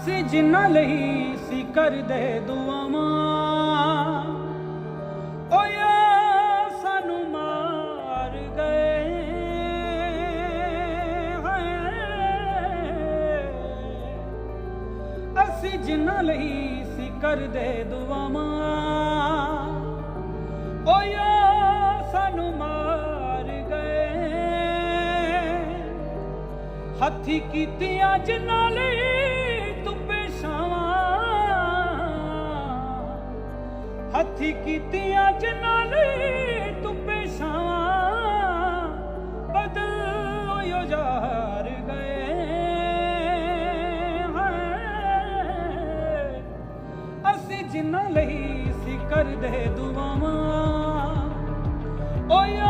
ਅਸੀਂ ਜਿੰਨਾ ਲਈ ਸੀ ਕਰਦੇ ਦੁਆਵਾਂ। ਓਏ ਸਾਨੂੰ ਮਾਰ ਗਏ। ਅਸੀਂ ਜਿੰਨਾ ਲਈ ਸੀ ਕਰਦੇ ਦੁਆਵਾਂ। ਓਏ ਸਾਨੂੰ ਮਾਰ ਗਏ। ਹੱਥੀ ਕੀਤੀਆਂ ਜਿੰਨਾ ਲਈ ਹੱਥੀ ਕੀਤੀਆਂ ਜਿਨ੍ਹਾਂ ਲਈ ਤੂੰ ਪੇਸ਼ਾਂ ਬਦਲ ਓਯੋ ਯਾਰ ਗਏ। ਹਾਏ, ਅਸੀਂ ਜਿਨ੍ਹਾਂ ਲਈ ਸੀ ਕਰਦੇ ਦੁਆਵਾਂ, ਓਏ